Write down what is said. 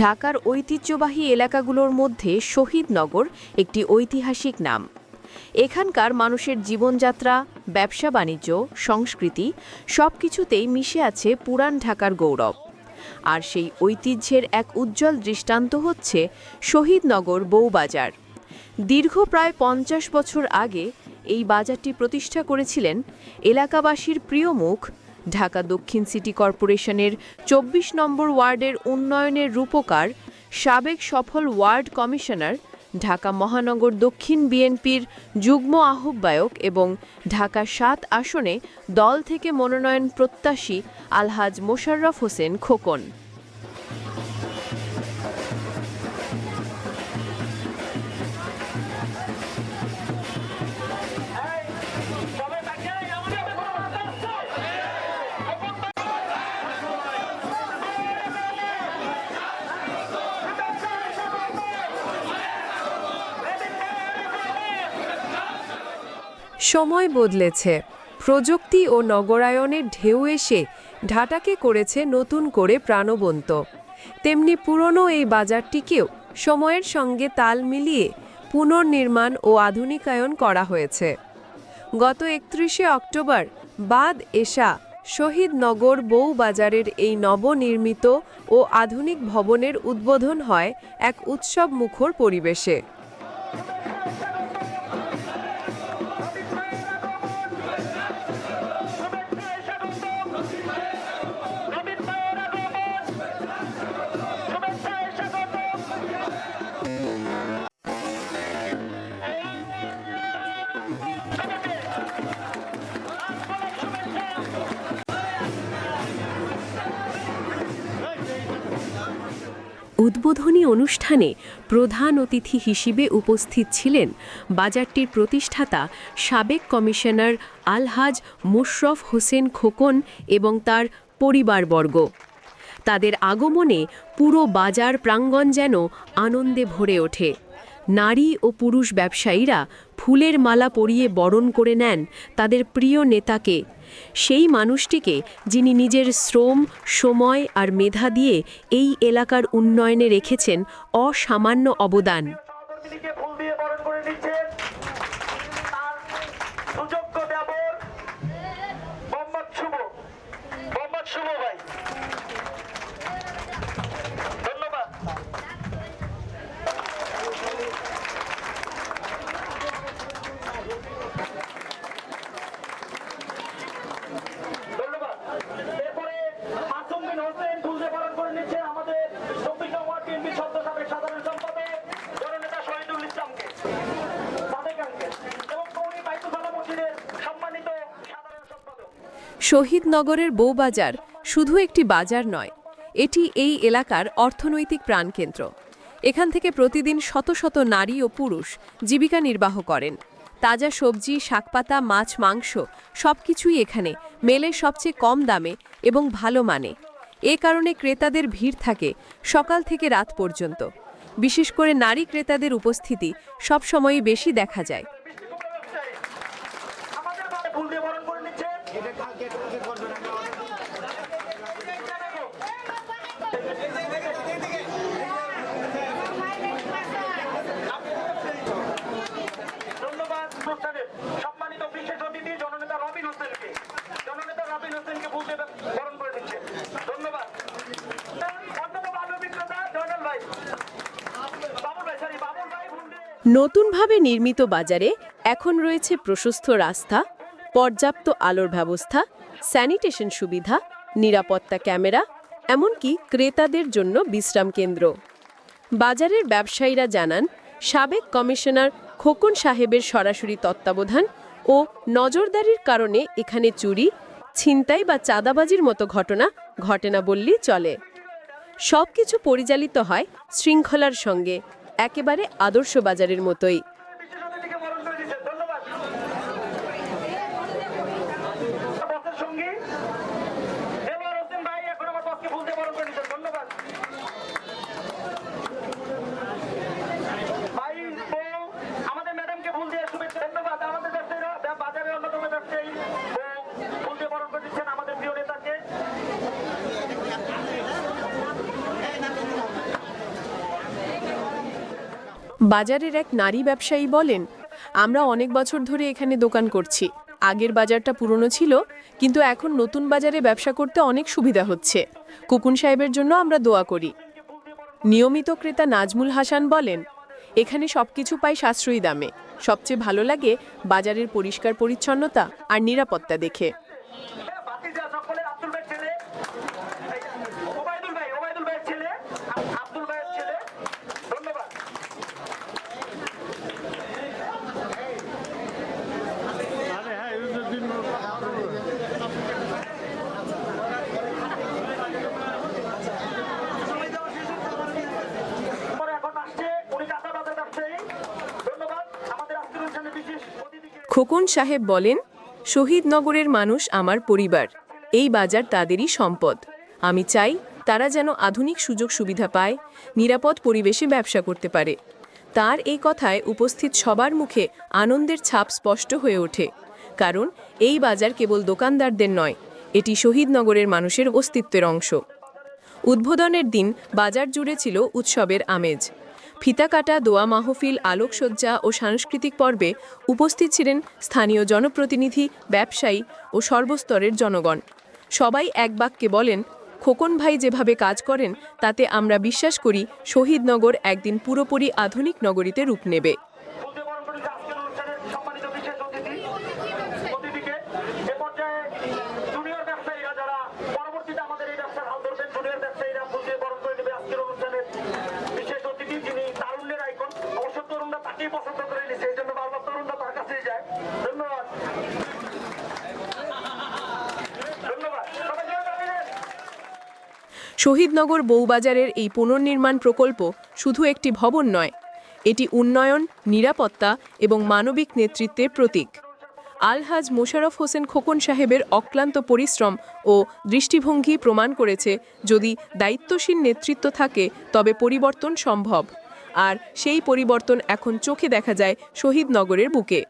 ঢাকার ঐতিহ্যবাহী এলাকাগুলোর মধ্যে শহীদনগর একটি ঐতিহাসিক নাম। এখানকার মানুষের জীবনযাত্রা, ব্যবসা বাণিজ্য, সংস্কৃতি সব কিছুতেই মিশে আছে পুরান ঢাকার গৌরব। আর সেই ঐতিহ্যের এক উজ্জ্বল দৃষ্টান্ত হচ্ছে শহীদনগর বউবাজার। দীর্ঘ প্রায় পঞ্চাশ বছর আগে এই বাজারটি প্রতিষ্ঠা করেছিলেন এলাকাবাসীর প্রিয় মুখ ঢাকা দক্ষিণ সিটি কর্পোরেশনের চব্বিশ নম্বর ওয়ার্ডের উন্নয়নের রূপকার সাবেক সফল ওয়ার্ড কমিশনার, ঢাকা মহানগর দক্ষিণ বিএনপির যুগ্ম আহ্বায়ক এবং ঢাকা সাত আসনে দল থেকে মনোনয়ন প্রত্যাশী আলহাজ মোশাররফ হোসেন খোকন। সময় বদলেছে। প্রযুক্তি ও নগরায়নের ঢেউ এসে ঢাটাকে করেছে নতুন করে প্রাণবন্ত। তেমনি পুরনো এই বাজারটিকেও সময়ের সঙ্গে তাল মিলিয়ে পুনর্নির্মাণ ও আধুনিকায়ন করা হয়েছে। গত একত্রিশে অক্টোবর বাদ এশা শহীদনগর বউবাজারের এই নবনির্মিত ও আধুনিক ভবনের উদ্বোধন হয় এক উৎসব মুখর পরিবেশে। উদ্বোধনী অনুষ্ঠানে প্রধান অতিথি হিসেবে উপস্থিত ছিলেন বাজারটির প্রতিষ্ঠাতা সাবেক কমিশনার আলহাজ মুশরফ হোসেন খোকন এবং তার পরিবারবর্গ। তাদের আগমনে পুরো বাজার প্রাঙ্গণ যেন আনন্দে ভরে ওঠে। নারী ও পুরুষ ব্যবসায়ীরা ফুলের মালা পরিয়ে বরণ করে নেন তাদের প্রিয় নেতাকে। সেই মানুষটিকে যিনি নিজের শ্রম, সময় আর মেধা দিয়ে এই এলাকার উন্নয়নে রেখেছেন অসামান্য অবদান। শহীদনগরের বউবাজার শুধু একটি বাজার নয়, এটি এই এলাকার অর্থনৈতিক প্রাণকেন্দ্র। এখান থেকে প্রতিদিন শত শত নারী ও পুরুষ জীবিকা নির্বাহ করেন। তাজা সবজি, শাকপাতা, মাছ, মাংস সবকিছুই এখানে মেলে সবচেয়ে কম দামে এবং ভালো মানে। এ কারণে ক্রেতাদের ভিড় থাকে সকাল থেকে রাত পর্যন্ত। বিশেষ করে নারী ক্রেতাদের উপস্থিতি সবসময়ই বেশি দেখা যায় আমাদের মাঝে ফুল দিয়ে বরণ করে নিচ্ছেন ধন্যবাদ অনুষ্ঠানের সম্মানিত বিশেষ অতিথি জননেতা রবিন হোসেনকে জননেতা রবিন হোসেনকে ফুল দিয়ে বরণ করে নিচ্ছেন ধন্যবাদ অন্যতম ভালো বিক্রেতা জয়নাল ভাই বাবুল ভাই সরি বাবুল ভাই ফুল দিয়ে নতুনভাবে নির্মিত বাজারে এখন রয়েছে প্রশস্ত রাস্তা, পর্যাপ্ত আলোর ব্যবস্থা, স্যানিটেশন সুবিধা, নিরাপত্তা ক্যামেরা, এমনকি ক্রেতাদের জন্য বিশ্রাম কেন্দ্র। বাজারের ব্যবসায়ীরা জানান, সাবেক কমিশনার খোকন সাহেবের সরাসরি তত্ত্বাবধান ও নজরদারির কারণে এখানে চুরি, ছিনতাই বা চাঁদাবাজির মতো ঘটনা ঘটে না বললেই চলে। সব কিছু পরিচালিত হয় শৃঙ্খলার সঙ্গে। একেবারে আদর্শ বাজারের মতোই বিশেষ অতিথিকে বরণ করে দিচ্ছেন ধন্যবাদ বসের সঙ্গী দেলোয়ার হোসেন ভাই এখন আমার বসকে ফুল দিয়ে বরণ করে দিচ্ছেন ধন্যবাদ ভাই বউ আমাদের ম্যাডামকে ফুল দিয়ে শুভেচ্ছা ধন্যবাদ আমাদের ব্যবসায়ীরা ব্যা- বাজারের অন্যতম ব্যবসায়ী বউ ফুল দিয়ে বরণ করে দিচ্ছেন আমাদের প্রিয় নেতাকে বাজারের এক নারী ব্যবসায়ী বলেন, আমরা অনেক বছর ধরে এখানে দোকান করছি। আগের বাজারটা পুরনো ছিল, কিন্তু এখন নতুন বাজারে ব্যবসা করতে অনেক সুবিধা হচ্ছে। কুকুন সাহেবের জন্য আমরা দোয়া করি। নিয়মিত ক্রেতা নাজমুল হাসান বলেন, এখানে সবকিছু পাই সাশ্রয়ী দামে। সবচেয়ে ভালো লাগে বাজারের পরিষ্কার পরিচ্ছন্নতা আর নিরাপত্তা দেখে বাতিজা সকলের আব্দুল ভাইয়ের ছেলে এই, ওবায়দুল ভাই ওবায়দুল ভাইয়ের ছেলে আব- আব্দুল ভাইয়ের ছেলে ধন্যবাদ পরে এখন আসছে উনি কাঁচাবাজার ব্যবসায়ী ধন্যবাদ আমাদের আজকের অনুষ্ঠানে বিশেষ অতিথিকে খোকন সাহেব বলেন শহীদনগরের মানুষ আমার পরিবার। এই বাজার তাদেরই সম্পদ। আমি চাই তারা যেন আধুনিক সুযোগ সুবিধা পায়, নিরাপদ পরিবেশে ব্যবসা করতে পারে। তার এই কথায় উপস্থিত সবার মুখে আনন্দের ছাপ স্পষ্ট হয়ে ওঠে। কারণ এই বাজার কেবল দোকানদারদের নয়, এটি শহীদনগরের মানুষের অস্তিত্বের অংশ। উদ্বোধনের দিন বাজার জুড়ে ছিল উৎসবের আমেজ। ফিতা কাটা দোয়া মাহফিল, আলোকসজ্জা ও সাংস্কৃতিক পর্বে উপস্থিত ছিলেন স্থানীয় জনপ্রতিনিধি, ব্যবসায়ী ও সর্বস্তরের জনগণ। সবাই এক বাক্যে বলেন, খোকন ভাই যেভাবে কাজ করেন, তাতে আমরা বিশ্বাস করি শহীদনগর একদিন পুরোপুরি আধুনিক নগরীতে রূপ নেবে। পরবর্তীতে আমাদের এই ব্যবসার হাল ধরবেন জুনিয়র ব্যবসায়ীরা বরণ করে নেবে আজকের অনুষ্ঠানের বিশেষ অতিথি যিনি তাকেই পছন্দ জন্য বারবার তরুণরা তার যায়। ধন্যবাদ। শহীদনগর বউবাজারের এই পুনর্নির্মাণ প্রকল্প শুধু একটি ভবন নয়, এটি উন্নয়ন, নিরাপত্তা এবং মানবিক নেতৃত্বের প্রতীক। আলহাজ মোশাররফ হোসেন খোকন সাহেবের অক্লান্ত পরিশ্রম ও দৃষ্টিভঙ্গি প্রমাণ করেছে, যদি দায়িত্বশীল নেতৃত্ব থাকে, তবে পরিবর্তন সম্ভব। আর সেই পরিবর্তন এখন চোখে দেখা যায় শহীদনগরের বুকে।